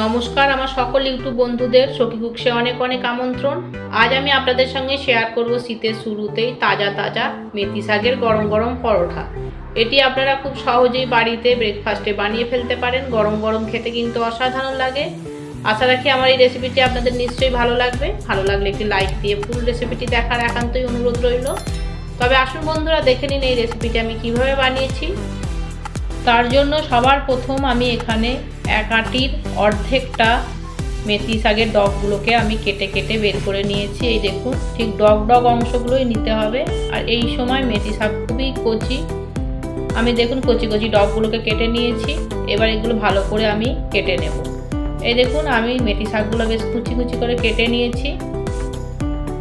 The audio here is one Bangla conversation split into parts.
নমস্কার আমার সকল ইউটিউব বন্ধুদের, সখী কুকসে অনেক অনেক আমন্ত্রণ। আজ আমি আপনাদের সঙ্গে শেয়ার করব শীতের শুরুতেই তাজা তাজা মেথি শাকের গরম গরম পরোটা। এটি আপনারা খুব সহজেই বাড়িতে ব্রেকফাস্টে বানিয়ে ফেলতে পারেন। গরম গরম খেতে কিন্তু অসাধারণ লাগে। আশা রাখি আমার এই রেসিপিটি আপনাদের নিশ্চয়ই ভালো লাগবে। ভালো লাগলে একটি লাইক দিয়ে ফুল রেসিপিটি দেখার একান্তই অনুরোধ রইল। তবে আসুন বন্ধুরা, দেখে নিন এই রেসিপিটি আমি কীভাবে বানিয়েছি। তার জন্য সবার প্রথম আমি এখানে এক আটির অর্ধেকটা মেথি শাকের ডগগুলোকে আমি কেটে কেটে বের করে নিয়েছি। এই দেখুন, ঠিক ডগ ডগ অংশগুলোই নিতে হবে। আর এই সময় মেথি শাক খুবই কচি। আমি দেখুন, কচি কচি ডগগুলোকে কেটে নিয়েছি। এবার এগুলো ভালো করে আমি কেটে নেব। এই দেখুন, আমি মেথি শাকগুলো বেশ কুচি কুচি করে কেটে নিয়েছি।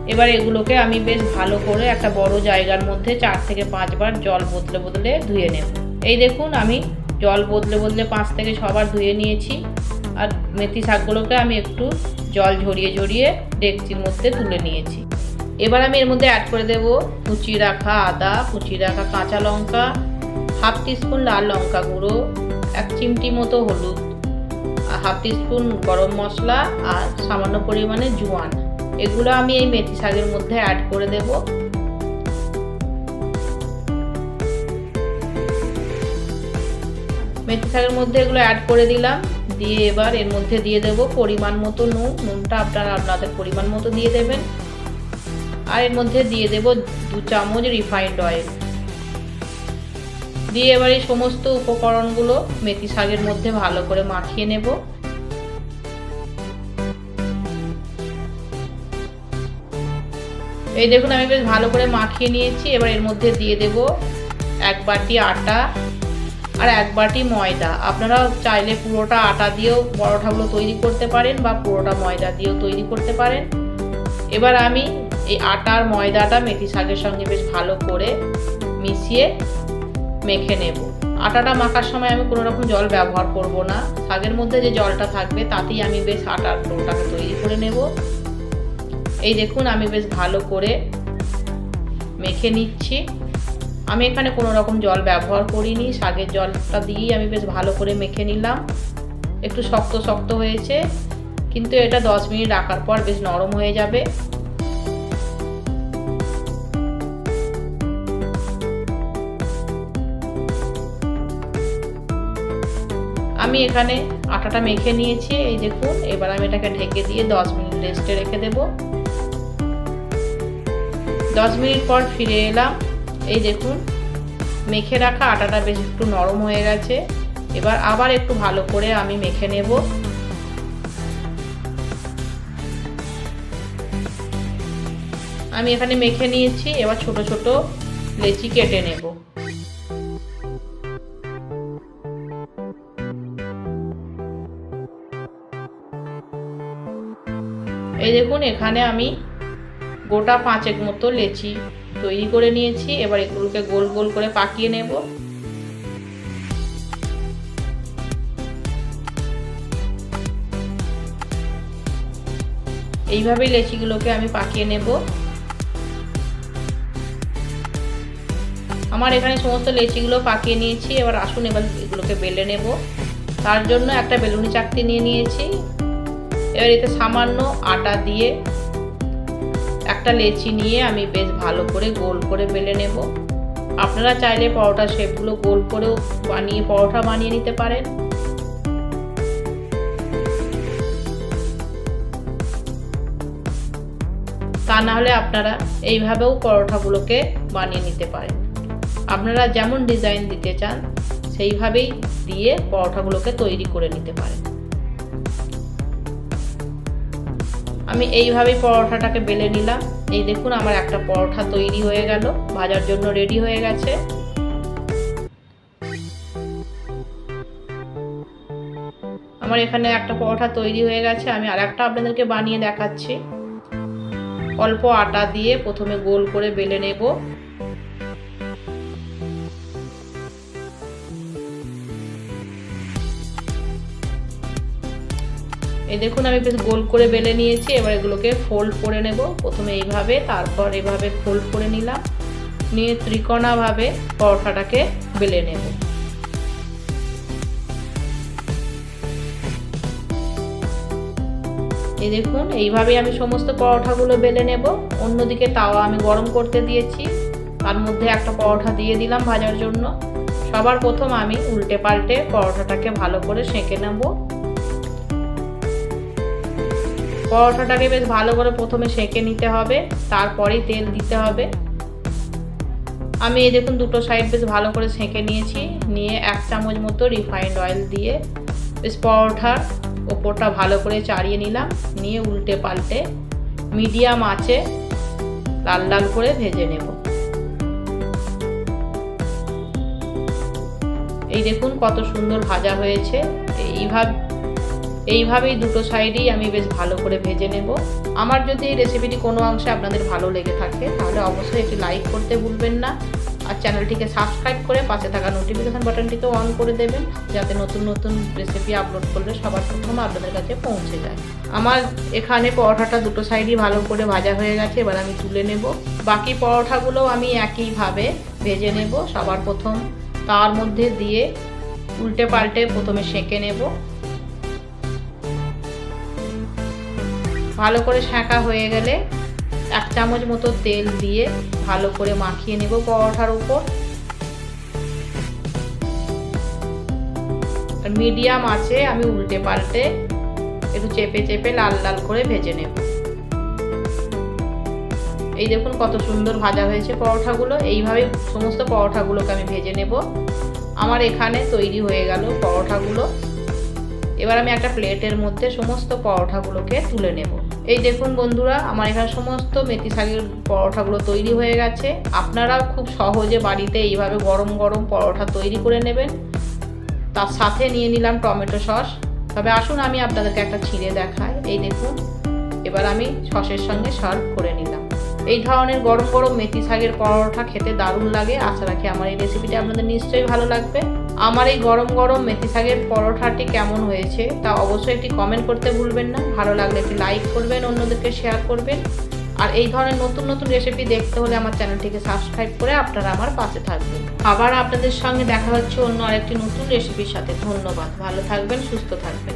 এবার এগুলোকে আমি বেশ ভালো করে একটা বড় জায়গার মধ্যে চার থেকে পাঁচবার জল বদলে বদলে ধুয়ে নেব। এই দেখুন, আমি জল বদলে বদলে পাঁচ থেকে ছবার ধুয়ে নিয়েছি। আর মেথি শাকগুলোকে আমি একটু জল ঝরিয়ে ঝরিয়ে ডেকচির মধ্যে তুলে নিয়েছি। এবার আমি এর মধ্যে অ্যাড করে দেব কুচি রাখা আদা, কুচি রাখা কাঁচা লঙ্কা, হাফ টিস্পুন লাল লঙ্কা গুঁড়ো, এক চিমটি মতো হলুদ, আর হাফ টিস্পুন গরম মশলা আর সামান্য পরিমাণে জোয়ান। এগুলো আমি এই মেথি শাকের মধ্যে অ্যাড করে দেব। মেথি শাকের মধ্যে এগুলো অ্যাড করে দিলাম। দিয়ে এবার এর মধ্যে দিয়ে দেব পরিমাণ মতো নুন। নুনটা আপনারা আপনাদের পরিমাণ মতো দিয়ে দেবেন। আর এর মধ্যে দিয়ে দেব দু চামচ রিফাইন্ড অয়েল দিয়ে এবার এই সমস্ত উপকরণগুলো মেথি শাকের মধ্যে ভালো করে মাখিয়ে নেব। এই দেখুন আমি বেশ ভালো করে মাখিয়ে নিয়েছি। এবার এর মধ্যে দিয়ে দেব এক বাটি আটা। আর এক বাটি ময়দা। আপনারা চাইলে পুরোটা আটা দিয়েও পরোটাগুলো তৈরি করতে পারেন বা পুরোটা ময়দা দিয়েও তৈরি করতে পারেন। এবার আমি এই আটার ময়দাটা মেথি শাকের সঙ্গে বেশ ভালো করে মিশিয়ে মেখে নেব। আটাটা মাখার সময় আমি কোনো রকম জল ব্যবহার করব না। শাকের মধ্যে যে জলটা থাকবে তাতেই আমি বেশ আটার ডোটাকে তৈরি করে নেব। এই দেখুন, আমি বেশ ভালো করে মেখে নিচ্ছি। আমি এখানে কোনো রকম জল ব্যবহার করিনি, শাকের জলটা দিয়েই আমি বেশ ভালো করে মেখে নিলাম। একটু শক্ত শক্ত হয়েছে, কিন্তু এটা দশ মিনিট রাখার পর বেশ নরম হয়ে যাবে। আমি এখানে আটাটা মেখে নিয়েছি, এই দেখুন, এবার আমি এটাকে ঢেকে দিয়ে দশ মিনিট রেস্টে রেখে দেব। দশ মিনিট পর ফিরে এলাম। এই দেখুন, মেখে রাখা আটাটা বেশ একটু নরম হয়ে গেছে। এবার আবার একটু ভালো করে আমি মেখে নেব। আমি এখানে মেখে নিয়েছি, এবার ছোট ছোট লেচি কেটে নেব। এই দেখুন, এখানে আমি গোটা পাঁচেক মতো লেচি তৈরি করে নিয়েছি। এবার এগুলোকে গোল গোল করে পাকিয়ে নেব। এইভাবেই লেচিগুলোকে আমি পাকিয়ে নেব। আমার এখানে সমস্ত লেচিগুলো পাকিয়ে নিয়েছি। এবার আসুন এবার এগুলোকে বেলে নেব। তার জন্য একটা বেলুনি চাকতি নিয়ে নিয়েছি। এবার এতে সামান্য আটা দিয়ে একটা লেচি নিয়ে আমি বেশ ভালো করে গোল করে বেলে নেব। আপনারা চাইলে পরোটা শেপগুলো গোল করেও বানিয়ে পরোটা বানিয়ে নিতে পারেন। তা না হলে আপনারা এইভাবেও পরোটাগুলোকে বানিয়ে নিতে পারেন। আপনারা যেমন ডিজাইন দিতে চান, সেইভাবেই দিয়ে পরোটাগুলোকে তৈরি করে নিতে পারেন। আমি এইভাবেই পরোটাটাকে বেলে নিলাম। এই দেখুন, আমার একটা পরোটা তৈরি হয়ে গেল। ভাজার জন্য রেডি হয়ে গেছে। আমার এখানে একটা পরোটা তৈরি হয়ে গেছে। আমি আর একটা আপনাদেরকে বানিয়ে দেখাচ্ছি। অল্প আটা দিয়ে প্রথমে গোল করে বেলে নেব। এই দেখুন, আমি বেশ গোল করে বেলে নিয়েছি। এবার এগুলোকে ফোল্ড করে নেব। প্রথমে এইভাবে, তারপর এভাবে ফোল্ড করে নিলাম। নিয়ে ত্রিকোণাভাবে পরোটাটাকে বেলে নেব। এই দেখুন, এইভাবেই আমি সমস্ত পরোঠাগুলো বেলে নেব। অন্যদিকে তাওয়া আমি গরম করতে দিয়েছি। তার মধ্যে একটা পরোঠা দিয়ে দিলাম ভাজার জন্য। সবার প্রথম আমি উল্টে পাল্টে পরোটাটাকে ভালো করে সেঁকে নেব। পরোটাটাকে বেশ ভালো করে প্রথমে সেঁকে নিতে হবে তারপরেই তেল দিতে হবে। আমি এই দেখুন দুটো সাইড বেশ ভালো করে সেঁকে নিয়েছি, নিয়ে এক চামচ মতো রিফাইন্ড অয়েল দিয়ে বেশ পরোটার ওপরটা ভালো করে চাড়িয়ে নিলাম, নিয়ে উল্টে পাল্টে মিডিয়াম আঁচে লাল লাল করে ভেজে নেব। এই দেখুন কত সুন্দর ভাজা হয়েছে, এইভাবে এইভাবেই দুটো সাইডেই আমি বেশ ভালো করে ভেজে নেব। আমার যদি এই রেসিপিটি কোনো অংশে আপনাদের ভালো লেগে থাকে, তাহলে অবশ্যই একটি লাইক করতে ভুলবেন না। আর চ্যানেলটিকে সাবস্ক্রাইব করে পাশে থাকা নোটিফিকেশান বাটনটিকে অন করে দেবেন, যাতে নতুন নতুন রেসিপি আপলোড করলে সবার প্রথম আপনাদের কাছে পৌঁছে যায়। আমার এখানে পরোটাটা দুটো সাইডই ভালো করে ভাজা হয়ে গেছে, এবার আমি তুলে নেব। বাকি পরোটাগুলোও আমি একইভাবে ভেজে নেব, সবার প্রথম। তার মধ্যে দিয়ে উল্টে পাল্টে প্রথমে সেঁকে নেব। ভালো করে শাঁকা হয়ে গেলে এক চামচ মতো তেল দিয়ে ভালো করে মাখিয়ে নেব পরোটার উপর। মিডিয়াম আছে, আমি উল্টে পাল্টে একটু চেপে চেপে লাল লাল করে ভেজে নেব। এই দেখুন কত সুন্দর ভাজা হয়েছে পরোটাগুলো এইভাবে সমস্ত পরোটাগুলোকে আমি ভেজে নেব। আমার এখানে তৈরি হয়ে গেল পরোটাগুলো এবার আমি একটা প্লেটের মধ্যে সমস্ত পরোটাগুলোকে তুলে নেব। এই দেখুন বন্ধুরা, আমার এখানে সমস্ত মেথি শাকের পরোটাগুলো তৈরি হয়ে গেছে। আপনারাও খুব সহজে বাড়িতে এইভাবে গরম গরম পরোটা তৈরি করে নেবেন। তার সাথে নিয়ে নিলাম টমেটো সস। তবে আসুন আমি আপনাদেরকে একটা ছিঁড়ে দেখাই। এই দেখুন, এবার আমি সসের সঙ্গে সার্ভ করে নিলাম। এই ধরনের গরম গরম মেথি শাকের পরোটা খেতে দারুণ লাগে। আশা রাখি আমার এই রেসিপিটি আপনাদের নিশ্চয়ই ভালো লাগবে। আমার এই গরম গরম মেথি শাকের পরোটাটি কেমন হয়েছে তা অবশ্যই একটি কমেন্ট করতে ভুলবেন না। ভালো লাগলে একটি লাইক করবেন, অন্যদেরকে শেয়ার করবেন। আর এই ধরনের নতুন নতুন রেসিপি দেখতে হলে আমার চ্যানেলটিকে সাবস্ক্রাইব করে আপনারা আমার পাশে থাকবেন। আবার আপনাদের সঙ্গে দেখা হচ্ছে অন্য আরেকটি নতুন রেসিপির সাথে। ধন্যবাদ। ভালো থাকবেন, সুস্থ থাকবেন।